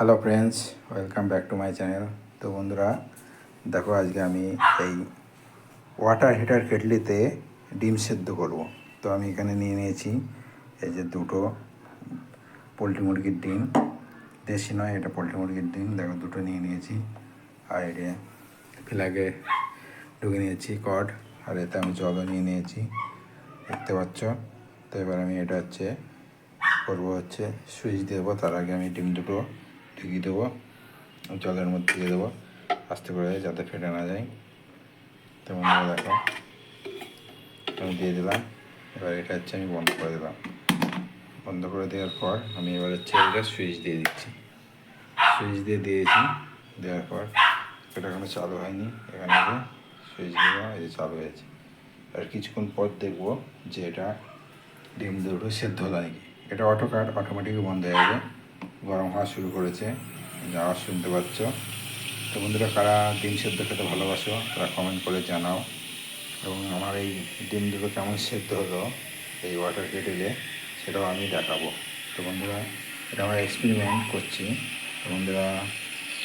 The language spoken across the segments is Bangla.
Hello friends welcome back to my channel তো বন্ধুরা, দেখো, আজকে আমি এই ওয়াটার হিটার কেটলিতে ডিম সেদ্ধ করব। তো আমি এখানে নিয়ে নিয়েছি এই যে দুটো পোলট্রি মুরগির ডিম। দেশি নয়, এটা পোলট্রি মুরগির ডিম। দেখো, দুটো নিয়ে নিয়েছি। আর এটা ফিলাগে ঢুকে নিয়েছি, কড। আর এতে আমি জলও নিয়ে নিয়েছি, দেখতে পাচ্ছ? তো এবার আমি এটা হচ্ছে করব, হচ্ছে সুইচ দেবো। তার আগে আমি ডিম দুটো ঢুকিয়ে দেবো, জলের মধ্যে দিয়ে দেবো, আস্তে করে যাতে ফেটে না যায়। তো বন্ধুরা দেখো। আমি দিয়ে দিলাম, এবার এটা হচ্ছে আমি বন্ধ করে দিলাম। বন্ধ করে দেওয়ার পর আমি এবার হচ্ছে এটা সুইচ দিয়ে দিচ্ছি। সুইচ দিয়ে দিয়েছি, দেওয়ার পর এটা এখনও চালু হয়নি, এখানে সুইচ দিলাম এই যে চালু হয়েছে। আর কিছুক্ষণ পর দেখব যে এটা ডিম দুটো সেদ্ধ নাকি। এটা অটো কাট অটোমেটিক বন্ধ হয়ে যাবে। গরম হওয়া শুরু করেছে। আওয়াজ শুনতে পাচ্ছ। তো বন্ধুরা, কারা ডিম সেদ্ধ খেতে ভালোবাসো, তারা কমেন্ট করে জানাও। এবং আমার এই ডিম দুটো কেমন সেদ্ধ হলো এই ওয়াটার কেটেলে সেটাও আমি দেখাবো। তো বন্ধুরা, এটা আমরা এক্সপেরিমেন্ট করছি। তো বন্ধুরা,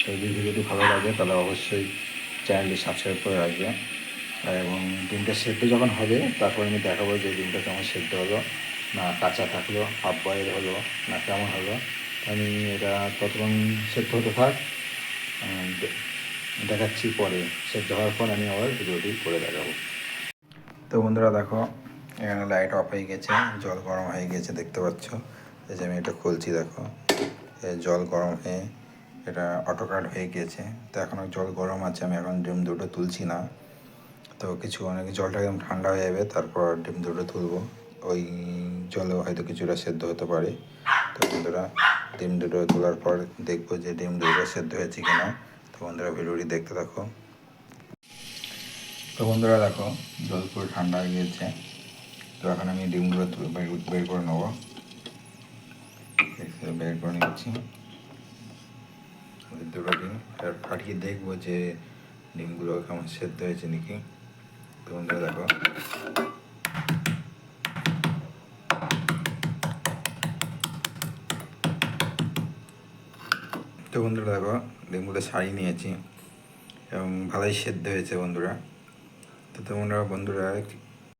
যদি ভিডিওটি ভালো লাগে, তাহলে অবশ্যই চ্যানেলটি সাবস্ক্রাইব করে রাখবে। এবং ডিমটা সেদ্ধ যখন হবে, তারপর আমি দেখাবো যে ডিমটা কেমন সেদ্ধ হলো, না কাঁচা থাকল হাফ বয়েল হলো, না কেমন হলো। আমি এটা ততক্ষণ সেদ্ধ হতে থাক দেখাচ্ছি পরে। সেদ্ধ হওয়ার পর আমি আবার ভিডিওটি করে দেখাবো। তো বন্ধুরা দেখো, এখানে লাইট অফ হয়ে গেছে, জল গরম হয়ে গেছে, দেখতে পাচ্ছ? এই যে আমি এটা খুলছি, দেখো। জল গরম হয়ে এটা অটো কাট হয়ে গিয়েছে তো এখনও জল গরম আছে, আমি এখন ডিম দুটো তুলছি না। তো কিছু অনেক জলটা একদম ঠান্ডা হয়ে যাবে, তারপর ডিম দুটো তুলবো। ওই জলে হয়তো কিছুটা সেদ্ধ হতে পারে। তো বন্ধুরা ডিম দুটো তোলার পর দেখব যে ডিম দুটো সেদ্ধ হয়েছে কিনা। তো বন্ধুরা, ভিডিওটি দেখতে থাকো। তো বন্ধুরা, দেখো, জল পুরো ঠান্ডা হয়ে গিয়েছে। তো এখন আমি ডিমগুলো বের করে নেব। বের করে নিচ্ছি। দুটো ডিম। ফাটিয়ে দেখব যে ডিমগুলো কেমন সেদ্ধ হয়েছে নাকি। তো বন্ধুরা, দেখো। তো বন্ধুরা দেখো ডিমগুলো শাড়ি নিয়েছি এবং ভালোই সেদ্ধ হয়েছে বন্ধুরা। তো তোমরা বন্ধুরা